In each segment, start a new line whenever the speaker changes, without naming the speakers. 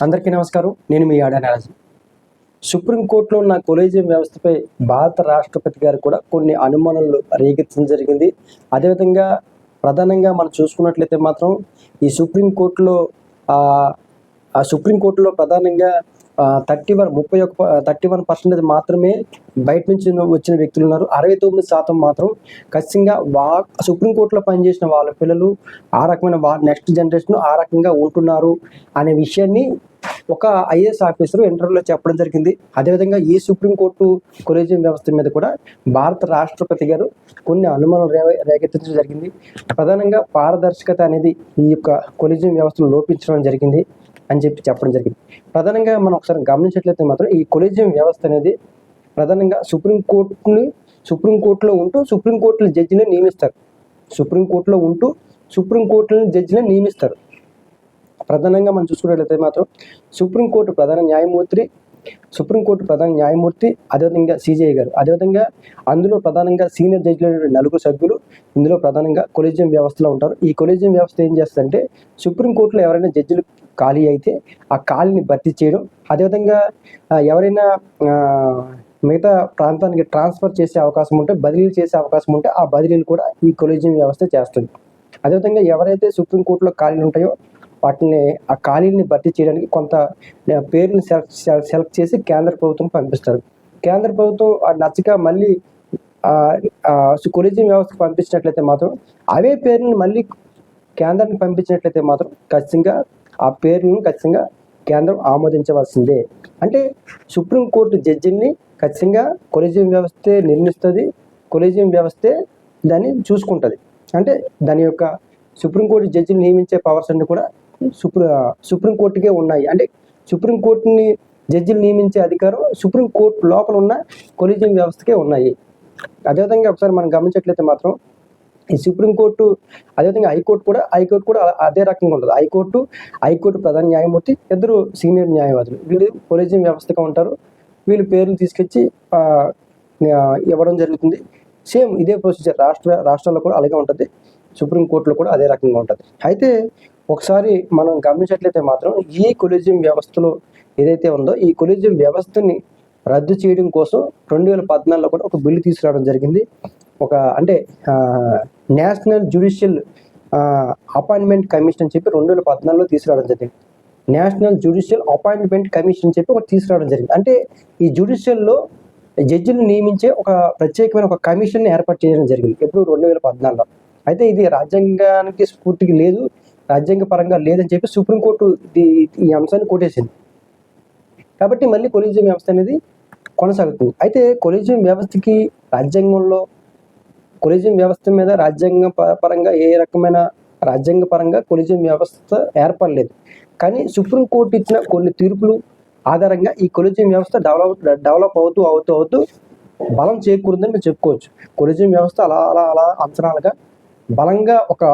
అందరికీ నమస్కారం. నేను మీ ఆడానారాజు సుప్రీంకోర్టులో ఉన్న కొలేజియం వ్యవస్థపై భారత రాష్ట్రపతి గారు కూడా కొన్ని అనుమానాలు రేకెత్తడం జరిగింది. అదేవిధంగా ప్రధానంగా మనం చూసుకున్నట్లయితే మాత్రం ఈ సుప్రీంకోర్టులో ఆ, ఆ సుప్రీంకోర్టులో ప్రధానంగా థర్టీ వన్ ముప్పై ఒక థర్టీ వన్ పర్సెంటేజ్ మాత్రమే బయట నుంచి వచ్చిన వ్యక్తులు ఉన్నారు. అరవై తొమ్మిది శాతం మాత్రం ఖచ్చితంగా వా సుప్రీంకోర్టులో పనిచేసిన వాళ్ళ పిల్లలు ఆ రకమైన వా నెక్స్ట్ జనరేషన్ ఆ రకంగా ఉంటున్నారు అనే విషయాన్ని ఒక ఐఏఎస్ ఆఫీసర్ ఇంటర్వ్యూలో చెప్పడం జరిగింది. అదేవిధంగా ఈ సుప్రీంకోర్టు కొలేజియం వ్యవస్థ మీద కూడా భారత రాష్ట్రపతి గారు కొన్ని అనుమానాలు రే రేకెత్తించడం జరిగింది. ప్రధానంగా పారదర్శకత అనేది ఈ యొక్క కొలేజియం వ్యవస్థను లోపించడం జరిగింది. అని చెప్పి చెప్పడం జరిగింది. ప్రధానంగా మనం ఒకసారి గమనించట్లయితే మాత్రం ఈ కొలేజియం వ్యవస్థ అనేది ప్రధానంగా సుప్రీంకోర్టుని సుప్రీంకోర్టులో ఉంటూ సుప్రీంకోర్టుల జడ్జిని నియమిస్తారు. సుప్రీంకోర్టులో ఉంటూ సుప్రీంకోర్టుల జడ్జిని నియమిస్తారు. ప్రధానంగా మనం చూసుకున్నట్లయితే మాత్రం సుప్రీంకోర్టు ప్రధాన న్యాయమూర్తి సుప్రీంకోర్టు ప్రధాన న్యాయమూర్తి అదేవిధంగా సిజేఐ గారు. అదేవిధంగా అందులో ప్రధానంగా సీనియర్ జడ్జిలు నలుగురు సభ్యులు ఇందులో ప్రధానంగా కొలేజియం వ్యవస్థలో ఉంటారు. ఈ కొలేజియం వ్యవస్థ ఏం చేస్తుందంటే సుప్రీంకోర్టులో ఎవరైనా జడ్జిలు ఖాళీ అయితే ఆ ఖాళీని భర్తీ చేయడం. అదేవిధంగా ఎవరైనా మిగతా ప్రాంతానికి ట్రాన్స్ఫర్ చేసే అవకాశం ఉంటే బదిలీలు చేసే అవకాశం ఉంటే ఆ బదిలీలు కూడా ఈ కొలేజియం వ్యవస్థ చేస్తుంది. అదేవిధంగా ఎవరైతే సుప్రీంకోర్టులో ఖాళీలు ఉంటాయో వాటిని ఆ ఖాళీని భర్తీ చేయడానికి కొంత పేరుని సెలెక్ట్ సెలెక్ట్ చేసి కేంద్ర ప్రభుత్వం పంపిస్తారు. కేంద్ర ప్రభుత్వం అది నచ్చక మళ్ళీ కొలిజియం వ్యవస్థకు పంపించినట్లయితే మాత్రం అవే పేరుని మళ్ళీ కేంద్రానికి పంపించినట్లయితే మాత్రం ఖచ్చితంగా ఆ పేరును ఖచ్చితంగా కేంద్రం ఆమోదించవలసిందే. అంటే సుప్రీంకోర్టు జడ్జిని ఖచ్చితంగా కొలేజియం వ్యవస్థే నిర్మిస్తుంది కొలేజియం వ్యవస్థే దాన్ని చూసుకుంటుంది. అంటే దాని యొక్క సుప్రీంకోర్టు జడ్జిని నియమించే పవర్స్ అన్ని కూడా సుప్రీ సుప్రీంకోర్టుకే ఉన్నాయి. అంటే సుప్రీంకోర్టుని జడ్జిలు నియమించే అధికారం సుప్రీంకోర్టు లోపల ఉన్న కొలిజియం వ్యవస్థకే ఉన్నాయి. అదేవిధంగా ఒకసారి మనం గమనించట్లయితే మాత్రం ఈ సుప్రీంకోర్టు అదేవిధంగా హైకోర్టు కూడా హైకోర్టు కూడా అలా- అదే రకంగా ఉంటుంది. హైకోర్టు హైకోర్టు ప్రధాన న్యాయమూర్తి ఇద్దరు సీనియర్ న్యాయవాదులు. వీళ్ళు కొలేజియం వ్యవస్థగా ఉంటారు. వీళ్ళు పేర్లు తీసుకొచ్చి ఇవ్వడం జరుగుతుంది. సేమ్ ఇదే ప్రొసీజర్ రాష్ట్ర రాష్ట్రాల్లో కూడా అలాగే ఉంటుంది. సుప్రీంకోర్టులో కూడా అదే రకంగా ఉంటుంది. అయితే ఒకసారి మనం గమనించట్లయితే మాత్రం ఈ కొలేజియం వ్యవస్థలో ఏదైతే ఉందో ఈ కొలేజియం వ్యవస్థని రద్దు చేయడం కోసం రెండు వేల పద్నాలుగులో కూడా ఒక బిల్లు తీసుకురావడం జరిగింది. ఒక అంటే నేషనల్ జ్యుడిషియల్ అపాయింట్మెంట్ కమిషన్ అని చెప్పి రెండు వేల పద్నాలుగులో తీసుకురావడం జరిగింది. నేషనల్ జ్యుడిషియల్ అపాయింట్మెంట్ కమిషన్ అని చెప్పి ఒకటి తీసుకురావడం జరిగింది. అంటే ఈ జ్యుడిషియల్లో జడ్జిని నియమించే ఒక ప్రత్యేకమైన ఒక కమిషన్ ఏర్పాటు చేయడం జరిగింది. ఎప్పుడు? రెండు వేల పద్నాలుగులో. అయితే ఇది రాజ్యాంగానికి స్ఫూర్తికి లేదు రాజ్యాంగ పరంగా లేదని చెప్పి సుప్రీంకోర్టు ఇది ఈ అంశాన్ని కొట్టేసింది. కాబట్టి మళ్ళీ కొలీజియం వ్యవస్థ అనేది కొనసాగుతుంది. అయితే కొలీజియం వ్యవస్థకి రాజ్యాంగంలో కొలిజియం వ్యవస్థ మీద రాజ్యాంగ పరంగా ఏ రకమైన రాజ్యాంగ పరంగా కొలిజియం వ్యవస్థ ఏర్పడలేదు. కానీ సుప్రీంకోర్టు ఇచ్చిన కొన్ని తీర్పులు ఆధారంగా ఈ కొలిజియం వ్యవస్థ డెవలప్ డెవలప్ అవుతూ అవుతూ అవుతూ బలం చేకూరుందని మేము చెప్పుకోవచ్చు. కొలిజియం వ్యవస్థ అలా అలా అలా అంచనాలుగా బలంగా ఒక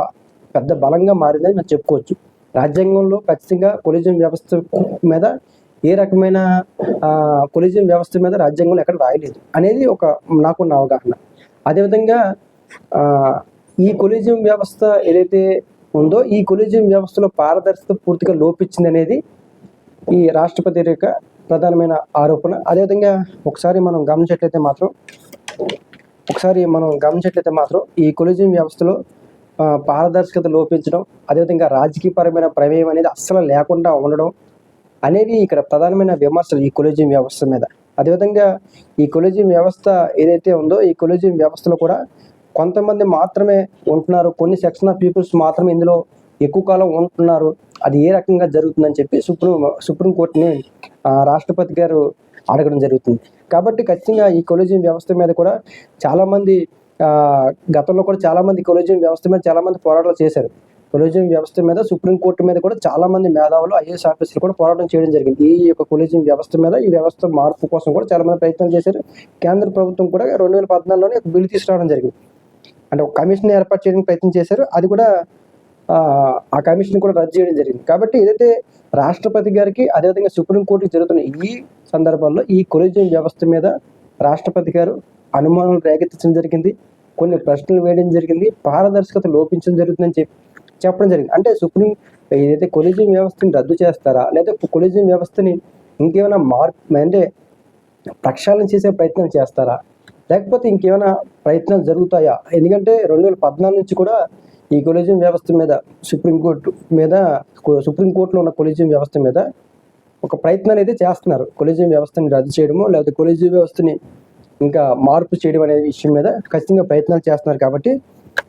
పెద్ద బలంగా మారిందని మేము చెప్పుకోవచ్చు. రాజ్యాంగంలో ఖచ్చితంగా కొలిజియం వ్యవస్థ మీద ఏ రకమైన కొలిజియం వ్యవస్థ మీద రాజ్యాంగంలో ఎక్కడ రాయలేదు అనేది ఒక నాకున్న అవగాహన. అదేవిధంగా ఈ కొలీజియం వ్యవస్థ ఏదైతే ఉందో ఈ కొలీజియం వ్యవస్థలో పారదర్శకత పూర్తిగా లోపించింది అనేది ఈ రాష్ట్రపతి యొక్క ప్రధానమైన ఆరోపణ. అదేవిధంగా ఒకసారి మనం గమనించట్లయితే మాత్రం ఒకసారి మనం గమనించట్లయితే మాత్రం ఈ కొలిజియం వ్యవస్థలో పారదర్శకత లోపించడం అదేవిధంగా రాజకీయపరమైన ప్రమేయం అనేది అస్సలు లేకుండా ఉండడం అనేవి ఇక్కడ ప్రధానమైన విమర్శలు ఈ కొలిజియం వ్యవస్థ మీద. అదేవిధంగా ఈ కొలిజియం వ్యవస్థ ఏదైతే ఉందో ఈ కొలిజియం వ్యవస్థలో కూడా కొంతమంది మాత్రమే ఉంటున్నారు. కొన్ని సెక్షన్ ఆఫ్ పీపుల్స్ మాత్రమే ఇందులో ఎక్కువ కాలం ఉంటున్నారు. అది ఏ రకంగా జరుగుతుందని చెప్పి సుప్రీం సుప్రీంకోర్టుని రాష్ట్రపతి గారు అడగడం జరుగుతుంది. కాబట్టి ఖచ్చితంగా ఈ కొలిజియం వ్యవస్థ మీద కూడా చాలామంది గతంలో కూడా చాలామంది కొలిజియం వ్యవస్థ మీద చాలామంది పోరాటాలు చేశారు. కొలిజియం వ్యవస్థ మీద సుప్రీంకోర్టు మీద కూడా చాలా మంది మేధావులు ఐఏఎస్ ఆఫీసర్లు కూడా పోరాటం చేయడం జరిగింది. ఈ యొక్క కొలిజియం వ్యవస్థ మీద ఈ వ్యవస్థ మార్పు కోసం కూడా చాలా మంది ప్రయత్నం చేశారు. కేంద్ర ప్రభుత్వం కూడా రెండు వేల పద్నాలుగులోనే ఒక బిల్లు తీసుకురావడం జరిగింది. అంటే ఒక కమిషన్ ఏర్పాటు చేయడానికి ప్రయత్నం చేశారు. అది కూడా ఆ, కమిషన్ కూడా రద్దు చేయడం జరిగింది. కాబట్టి ఏదైతే రాష్ట్రపతి గారికి అదేవిధంగా సుప్రీంకోర్టుకి జరుగుతున్న ఈ సందర్భాల్లో ఈ కొలేజియం వ్యవస్థ మీద రాష్ట్రపతి గారు అనుమానాలు రేకెత్తించడం జరిగింది. కొన్ని ప్రశ్నలు వేయడం జరిగింది. పారదర్శకత లోపించడం జరుగుతుందని చెప్పి చెప్పడం జరిగింది. అంటే సుప్రీం ఏదైతే కొలిజియం వ్యవస్థని రద్దు చేస్తారా? లేదా కొలిజియం వ్యవస్థని ఇంకేమైనా మార్పు అంటే ప్రక్షాళన చేసే ప్రయత్నం చేస్తారా? లేకపోతే ఇంకేమైనా ప్రయత్నాలు జరుగుతాయా? ఎందుకంటే రెండు వేల పద్నాలుగు నుంచి కూడా ఈ కొలిజియం వ్యవస్థ మీద సుప్రీంకోర్టు మీద సుప్రీంకోర్టులో ఉన్న కొలిజియం వ్యవస్థ మీద ఒక ప్రయత్నాలు అయితే చేస్తున్నారు. కొలిజియం వ్యవస్థని రద్దు చేయడము లేకపోతే కొలిజియం వ్యవస్థని ఇంకా మార్పు చేయడం అనే విషయం మీద ఖచ్చితంగా ప్రయత్నాలు చేస్తున్నారు కాబట్టి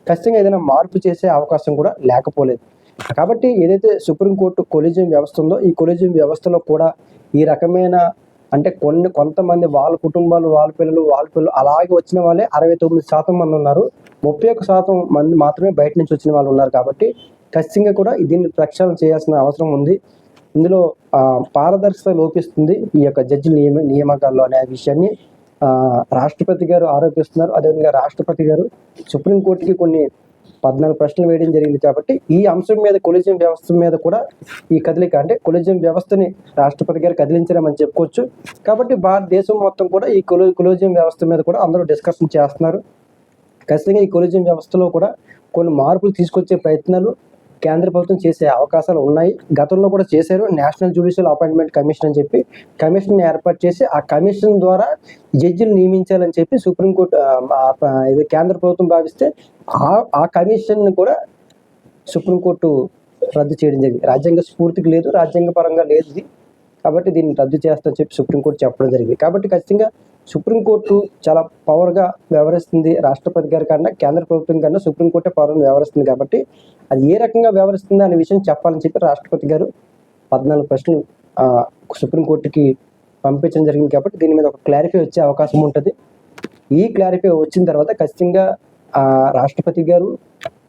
ఖచ్చితంగా ఏదైనా మార్పు చేసే అవకాశం కూడా లేకపోలేదు. కాబట్టి ఏదైతే సుప్రీంకోర్టు కొలిజియం వ్యవస్థ ఉందో ఈ కొలిజియం వ్యవస్థలో కూడా ఈ రకమైన అంటే కొన్ని కొంతమంది వాళ్ళ కుటుంబాలు వాళ్ళ పిల్లలు వాళ్ళ పిల్లలు అలాగే వచ్చిన వాళ్ళే అరవై తొమ్మిది శాతం మంది ఉన్నారు. ముప్పై ఒక్క శాతం మంది మాత్రమే బయట నుంచి వచ్చిన వాళ్ళు ఉన్నారు కాబట్టి ఖచ్చితంగా కూడా దీన్ని ప్రక్షాళన చేయాల్సిన అవసరం ఉంది. ఇందులో పారదర్శకత లోపిస్తుంది ఈ యొక్క జడ్జి నియమ నియామకాల్లో అనే విషయాన్ని. రాష్ట్రపతి గారు ఆరోపిస్తున్నారు. అదేవిధంగా రాష్ట్రపతి గారు సుప్రీంకోర్టుకి కొన్ని పద్నాలుగు ప్రశ్నలు వేయడం జరిగింది కాబట్టి ఈ అంశం మీద కొలిజియం వ్యవస్థ మీద కూడా ఈ కదలిక అంటే కొలిజియం వ్యవస్థని రాష్ట్రపతి గారు కదిలించడం చెప్పుకోవచ్చు. కాబట్టి భారతదేశం మొత్తం కూడా ఈ కొలి కొలిజియం వ్యవస్థ మీద కూడా అందరూ డిస్కషన్ చేస్తున్నారు. ఖచ్చితంగా ఈ కొలిజియం వ్యవస్థలో కూడా కొన్ని మార్పులు తీసుకొచ్చే ప్రయత్నాలు కేంద్ర ప్రభుత్వం చేసే అవకాశాలు ఉన్నాయి. గతంలో కూడా చేశారు. నేషనల్ జ్యుడిషియల్ అపాయింట్మెంట్ కమిషన్ అని చెప్పి కమిషన్ ఏర్పాటు చేసి ఆ కమిషన్ ద్వారా జడ్జిలు నియమించాలని చెప్పి సుప్రీంకోర్టు ఇది కేంద్ర ప్రభుత్వం భావిస్తే ఆ ఆ కమిషన్ కూడా సుప్రీంకోర్టు రద్దు చేయడం జరిగింది. రాజ్యాంగ స్ఫూర్తికి లేదు. రాజ్యాంగ పరంగా లేదు ఇది. కాబట్టి దీన్ని రద్దు చేస్తా చెప్పి సుప్రీంకోర్టు చెప్పడం జరిగింది. కాబట్టి ఖచ్చితంగా సుప్రీంకోర్టు చాలా పవర్గా వ్యవహరిస్తుంది. రాష్ట్రపతి గారి కన్నా కేంద్ర ప్రభుత్వం కన్నా సుప్రీంకోర్టే పవర్గా వ్యవహరిస్తుంది కాబట్టి అది ఏ రకంగా వ్యవహరిస్తుంది అనే విషయం చెప్పాలని చెప్పి రాష్ట్రపతి గారు పద్నాలుగు ప్రశ్నలు సుప్రీంకోర్టుకి పంపించడం జరిగింది కాబట్టి దీని మీద ఒక క్లారిఫై వచ్చే అవకాశం ఉంటుంది. ఈ క్లారిఫై వచ్చిన తర్వాత ఖచ్చితంగా రాష్ట్రపతి గారు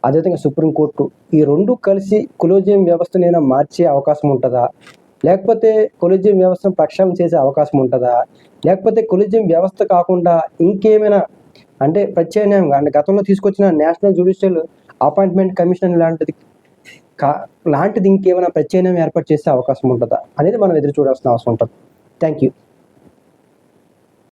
అదేవిధంగా సుప్రీంకోర్టు ఈ రెండు కలిసి కులోజియం వ్యవస్థనైనా మార్చే అవకాశం ఉంటుందా? లేకపోతే కొలిజియం వ్యవస్థను ప్రక్షాళన చేసే అవకాశం ఉంటుందా? లేకపోతే కొలిజియం వ్యవస్థ కాకుండా ఇంకేమైనా అంటే ప్రత్యామ్నాయంగా అంటే గతంలో తీసుకొచ్చిన నేషనల్ జ్యుడిషియల్ అపాయింట్మెంట్ కమిషన్ లాంటిది కా లాంటిది ఇంకేమైనా ప్రత్యామ్నాయం ఏర్పాటు చేసే అవకాశం ఉంటుందా? అనేది మనం ఎదురు చూడాల్సిన అవసరం ఉంటుంది. Thank you